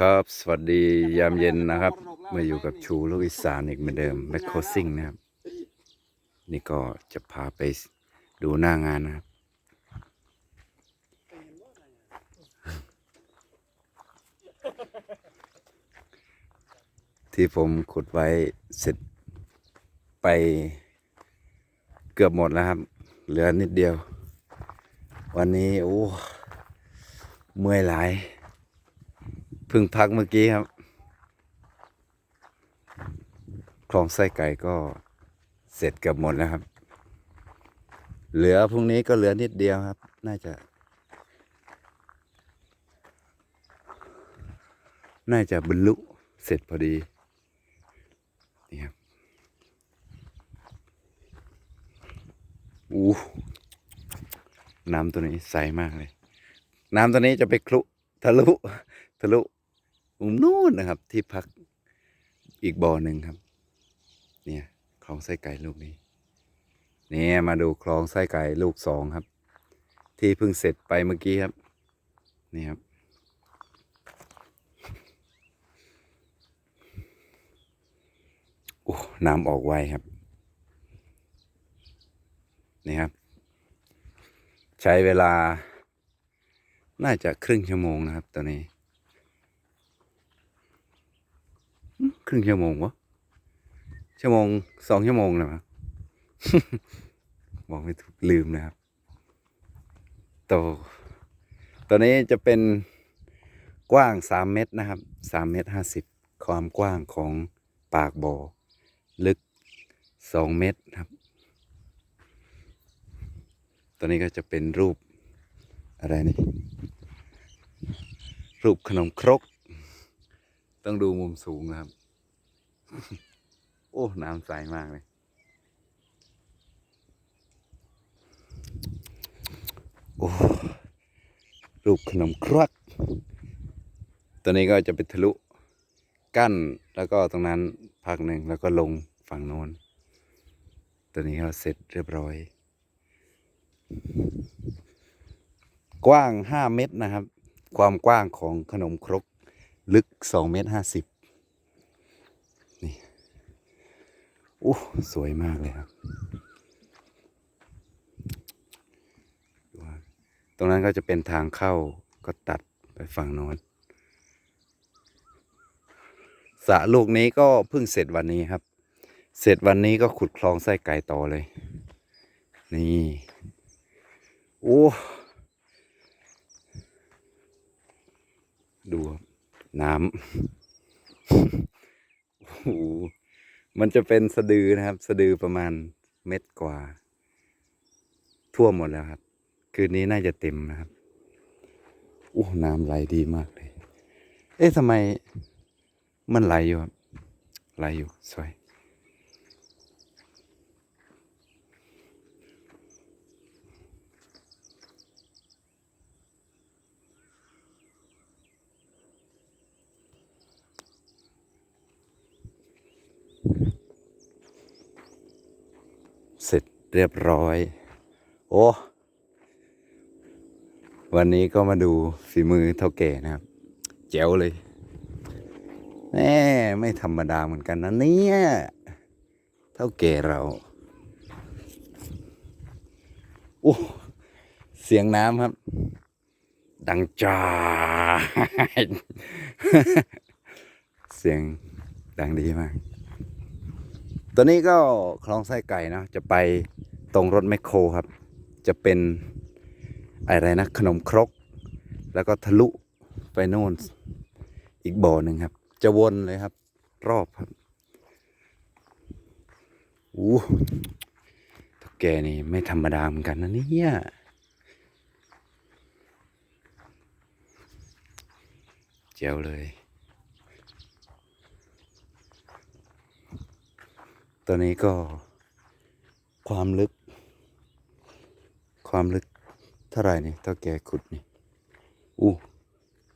ครับ สวัสดียามเย็นนะครับมาอยู่กับชูลูกอีสานอีกเหมือนเดิมแมคโครซิ่งนะครับ นี่ก็จะพาไปดูหน้างานนะครับ ที่ผมขุดไว้เสร็จไปเกือบหมดแล้วครับ เหลือนิดเดียว วันนี้ โอ้ เมื่อยหลายเพิ่งพักเมื่อกี้ครับคลองไส้ไก่ก็เสร็จเกือบหมดแล้วครับ เหลือพรุ่งนี้ก็เหลือนิดเดียวครับ น่าจะ น่าจะบรรลุเสร็จพอดีนี่ครับอู้น้ำตัวนี้ใสมากเลย น้ำตัวนี้จะไปคลุทะลุทะลุ มุมนู้นนะครับ ที่พักอีกบ่อหนึ่งครับ เนี่ยคลองไส้ไก่ลูกนี้เนี่ยมาดูคลองไส้ไก่ลูกสองครับ ที่เพิ่งเสร็จไปเมื่อกี้ครับนี่ครับโอ้น้ำออกไวครับนี่ครับ ใช้เวลา น่าจะครึ่งชั่วโมงนะครับตอนนี้อืมค รึ่งชั่วโมงวะชั่วโมงสองชั่วโมงนะมั้งบอกไม่ถูกลืมนะครับโตตัวนี้จะเป็นกว้างสามเมตรนะครับสามเมตรห้าสิบความกว้างของปากบ่อลึกสองเมตรครับ ตัวนี้ก็จะเป็นรูปอะไรนี่ รูปขนมครก ต้องดูมุมสูงนะครับ โอ้ น้ำใสมากเลย โอ้รูปขนมครกตัวนี้ก็จะไปทะลุกั้นแล้วก็ตรงนั้นพักหนึ่งแล้วก็ลงฝั่งโน้นตัวนี้ก็เสร็จเรียบร้อย กว้างห้าเมตรนะครับ ความกว้างของขนมครกลึกสองเมตรห้าสิบ โอ้สวยมากเลยครับ ตรงนั้นก็จะเป็นทางเข้าก็ตัดไปฝั่งโน้นสระลูกนี้ก็เพิ่งเสร็จวันนี้ครับ เสร็จวันนี้ก็ขุดคลองไส้ไก่ต่อเลย นี่ โอ้ดูน้ำโอ้ มันจะเป็นสะดือนะครับ สะดือประมาณเม็ดกว่า ทั่วหมดแล้วครับ คืนนี้น่าจะเต็มนะครับโอ้น้ำไหลดีมากเลย เอ๊ะทำไมมันไหลอยู่ครับไหลอยู่สวย เรียบร้อย โอ้วันนี้ก็มาดูฝีมือเท่าแก่นะครับ แจ๋วเลยแน่ไม่ธรรมดาเหมือนกันนะเนี่ยเท่าแก่เราโอ้เสียงน้ำครับ ดังจ้าเสียงดังดีมาก ตัวนี้ก็คลองไส้ไก่เนาะจะไป ตรงรถแมคโครครับ จะเป็นอะไรนะขนมครก แล้วก็ทะลุไปโน่นอีกบ่อหนึ่งครับ จะวนเลยครับ รอบครับอู้ถ้าแกนี่ไม่ธรรมดาเหมือนกันนะเนี่ยเจ๋วเลย ตัวนี้ก็ความลึก ความลึกเท่าไหร่นี่เท่าแกขุดนี่อู้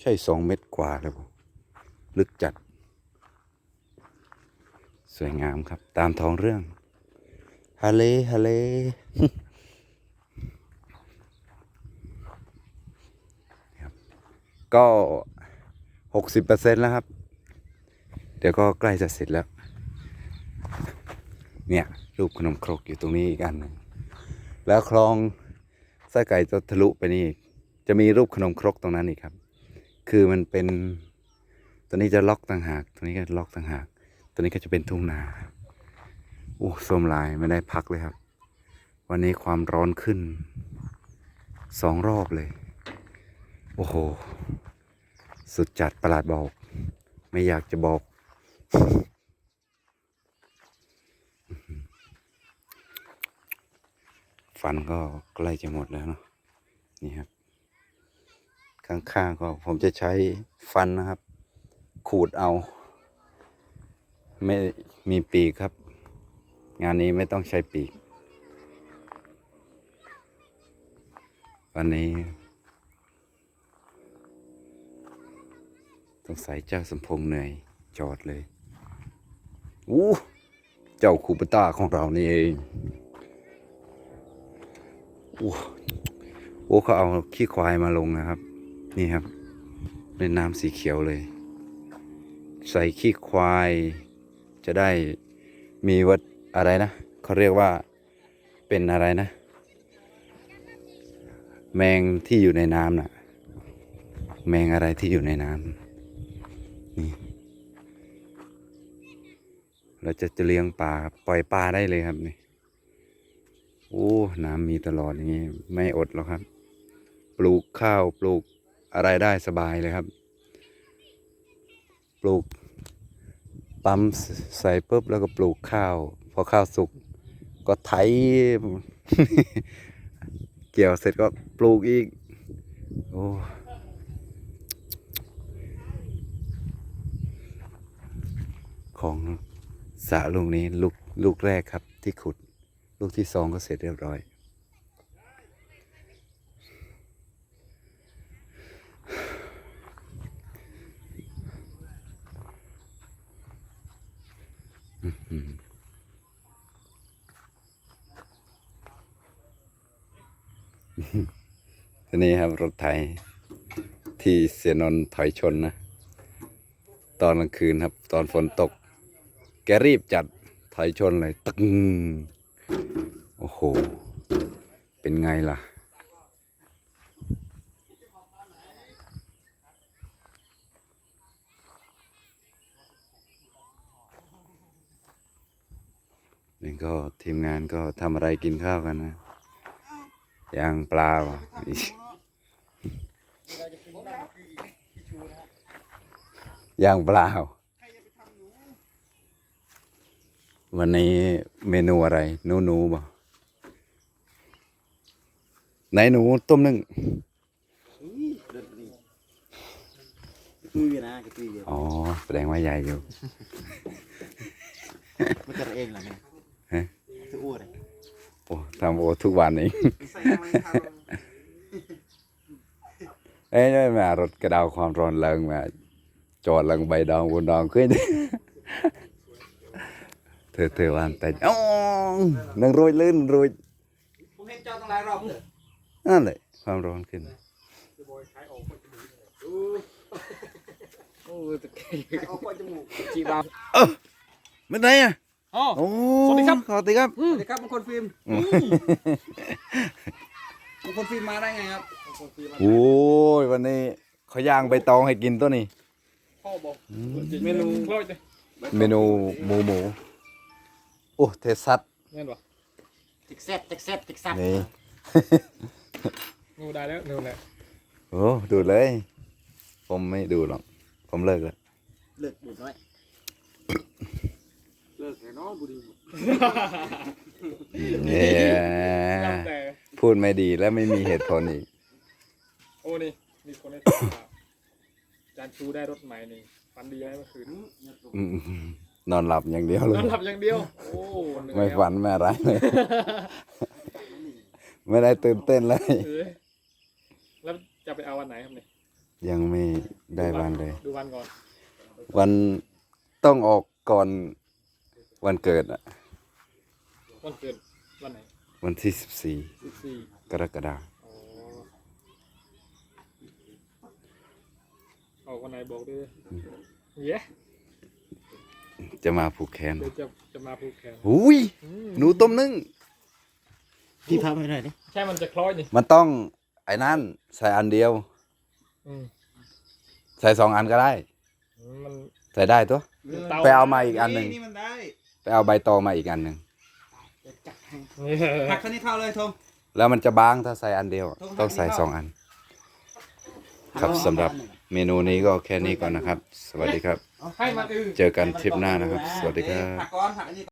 ใช่สองเมตรกว่าเลยผมลึกจัด สวยงามครับ ตามท้องเรื่องฮาเลฮาเลก็หกสิบเปอร์เซ็นแล้วครับ เดี๋ยวก็ใกล้จะเสร็จแล้ว เนี่ย รูปขนมครกอยู่ตรงนี้อีกอันหนึ่งแล้วคลอง ไส้ไก่จะทะลุไปนี่ จะมีรูปขนมครกตรงนั้นอีกครับ คือมันเป็นตัวนี้จะล็อกต่างหากตัวนี้ก็ล็อกต่างหาก ตัวนี้ก็จะเป็นทุ่งนาโอ้ส้มลายไม่ได้พักเลยครับ วันนี้ความร้อนขึ้นสองรอบเลย โอ้โห สุดจัดประหลาดบอก ไม่อยากจะบอก ฟันก็ใกล้จะหมดแล้วเนาะนี่ครับ ข้างๆก็ผมจะใช้ฟันนะครับ ขูดเอา ไม่มีปีกครับ งานนี้ไม่ต้องใช้ปีก วันนี้ต้องใส่เจ้าสมพงษ์เหนื่อยจอดเลยอู้เจ้าคูปต้าของเรานี่เอง โอ้โอ้เขาเอาขี้ควายมาลงนะครับ นี่ครับเป็นน้ำสีเขียวเลย ใส่ขี้ควายจะได้มีวัดอะไรนะเขาเรียกว่าเป็นอะไรนะ แมงที่อยู่ในน้ำน่ะ แมงอะไรที่อยู่ในน้ำนี่เราจะจะเลี้ยงปลาปล่อยปลาได้เลยครับนี่ โอ้น้ำมีตลอดอย่างนี้ไม่อดหรอกครับ ปลูกข้าวปลูกอะไรได้สบายเลยครับ ปลูกปั๊มใส่ปุ๊บแล้วก็ปลูกข้าว พอข้าวสุกก็ไถ เกี่ยวเสร็จก็ปลูกอีก โอ้ของสระลูกนี้ลูกลูกแรกครับที่ขุด ลูกที่สองก็เสร็จเรียบร้อย ทีนี้ครับรถไถที่เสียนนถอยชนนะ ตอนกลางคืนครับ ตอนฝนตก แกรีบจัดถอยชนเลยตึงโอ้โห เป็นไงล่ะ นี่ก็ทีมงานก็ทำอะไรกินข้าวกันนะย่างปลาวะอีย่างปลาวันนี้เมนูอะไร นูนูบ่ ไหนหนูต้มนึ่งตุ้ยนะกระตุ้ยเดียวอ๋อ แสดงว่าใหญ่อยู่ มันจะเองเหรอเนี่ยฮะจะอ้วนเลยโอ้ทำโอทุกวันเองใส่ทำไมทเอ้ยไม่มารถกระดาวความร้อนแรงมา จอดลังใบดองบนดองขึ้นเธอเธอวันแต่อ๋อนังโรยลื่นโรยำผมเห็นเจ้าตั้งหลายรอบเลย นั่นแหละความร้อนขึ้นโอ้ตะเกียบเอาก้อนจมูกจีบาไม่ได้อะอ๋อโอ้สวัสดีครับสวัสดีครับสวัสดีครับบางคนฟิล์มบางคนฟิล์มมาได้ไงครับโอ้ยวันนี้เขาย่างใบตองให้กินตัวนี้พ่อบอกเมนูร้อยเลยเมนูหมูหมูโอ้เทสัตเงี้ยหรอติกเซตติกเซตติกซับนี่ งูได้แล้วนูนแหละโอ้ดูเลย ผมไม่ดูหรอก ผมเลิกแล้วเลิกบุญน้อยเลิกแน่นอนบุรีเนี่ยแล้วแต่พูดไม่ดีและไม่มีเหตุผลอีก โอ้นี่มีคนให้ถามว่าจานชูได้รถใหม่นี่ฝันดีไหมเมื่อคืนอืมนอนหลับอย่างเดียวเลยนอนหลับอย่างเดียว โอ้เหอยไม่ฝันไม่อะไรเลย ไม่ได้ตื่นเต้นเลย เออแล้วจะไปเอาวันไหนครับเนี่ยยังไม่ได้วันเลย ดูวันก่อนวันต้องออกก่อนวันเกิดอะวันเกิดวันไหนวันที่สิบสี่สิบสี่กรกฎาคมอ๋อเอาอกวันไหนบอกด้วยเย้จะมาผูกแขนเดี๋ยวจะจะมาผูกแขน หุยอืม หนูต้มนึ่ง พี่พาไปหน่อยดิแค่มันจะคล้อยนี่มันต้องไอ้นั่นใส่อันเดียว อืมใส่สองอันก็ได้ มันใส่ได้ตัว เตาไปเอามาอีกอันหนึ่งนี่มันได้ไปเอาใบตองมาอีกอันหนึ่งเดี๋ยวจัดให้เออหักคันนี้เข้าเลยทง แล้วมันจะบางถ้าใส่อันเดียวต้องต้องใส่ให้เข้าสองอัน ครับสำหรับเมนูนี้ก็แค่นี้ก่อนนะครับ สวัสดีครับ ให้มันอือ เจอกันทริปหน้านะครับ สวัสดีครับ หักก้อนหักอันนี้